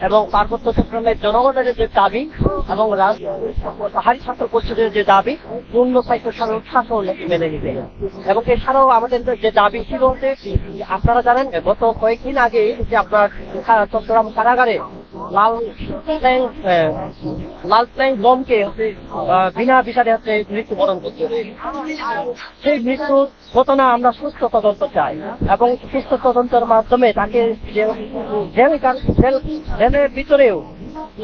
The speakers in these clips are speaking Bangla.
এবং পার্বত্য চট্টগ্রামের জনগণের যে দাবি এবং পাহাড়ি ছাত্র পরিষদের যে দাবি পূর্ণ সাহিত্য শাসন শাসন মেনে নিবে এবং এছাড়াও আমাদের যে দাবি ছিল আপনারা জানেন, গত কয়েকদিন আগে যে আপনার চট্টগ্রাম কারাগারে লাল ট্যাং লাল ট্যাং বমকে বিনা বিচারে হচ্ছে মৃত্যুবরণ করতে। সেই মৃত্যু ঘটনা আমরা সুস্থ তদন্ত চাই এবং সুস্থ তদন্তের মাধ্যমে তাকে জেল জেলের ভিতরেও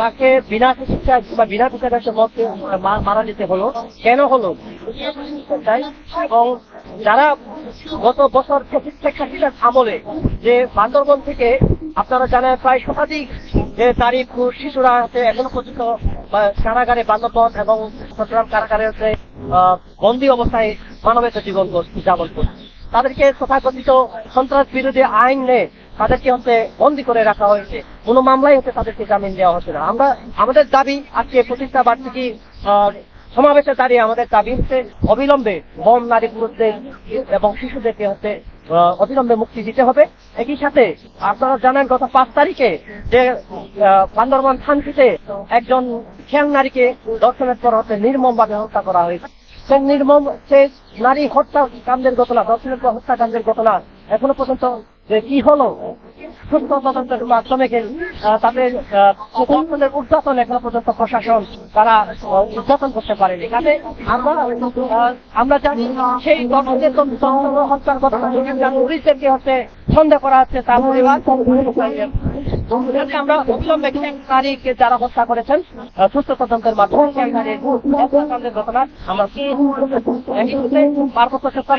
তাকে বিনা চিকিৎসা বা বিনা বিচারে মধ্যে মারা যেতে হলো, কেন হলো এবং যারা গত বছর শেখ হাসিনার আমলে যে বান্দরবন থেকে আপনারা জানেন প্রায় শতাধিক যে তারিখ শিশুরা আছে এখনও পর্যন্ত কারাগারে বান্দরবন এবং চট্টগ্রাম কারাগারে হচ্ছে বন্দী অবস্থায় মানবেতর জীবন যাপন করছে। তাদেরকে তথাকথিত সন্ত্রাস বিরোধী আইন নে তাদেরকে হচ্ছে বন্দি করে রাখা হয়েছে। কোনো মামলায় হচ্ছে তাদেরকে জামিন দেওয়া হচ্ছে না। আমরা, আমাদের দাবি আজকে প্রতিষ্ঠা বার্ষিকী সমাবেশে দাঁড়িয়ে আমাদের দাবি হচ্ছে অবিলম্বে বম নারী পুরুষদের এবং শিশুদেরকে হচ্ছে অবিলম্বে মুক্তি দিতে হবে। একই সাথে আপনারা জানেন গত পাঁচ তারিখে যে বান্দরবান থানটিতে একজন খেয়াল নারীকে দর্শনের পর হচ্ছে নির্মম ভাবে হত্যা করা হয়েছে। সেই নির্মম, সে নারী হত্যা কাণ্ডের ঘটনা, দর্শনের পর হত্যাকাণ্ডের ঘটনা এখনও পর্যন্ত যে কি হলো সুস্থ তদন্তের মাধ্যমে তাদের দর্শনের উদ্যাপন এখনও পর্যন্ত প্রশাসন, তারা উদ্যাপন করতে পারেনি। কাজে আমরা আমরা জানি সেই দর্শন হত্যার ঘটনা পুলিশদেরকে হচ্ছে, সন্দেহ করা হচ্ছে, তার পরিবার। আমরা অবিলম্বে নারীকে যারা হত্যা করেছেন সুস্থ তদন্তের মাধ্যমে ঘটনা আমরা পার্বত্য সরকার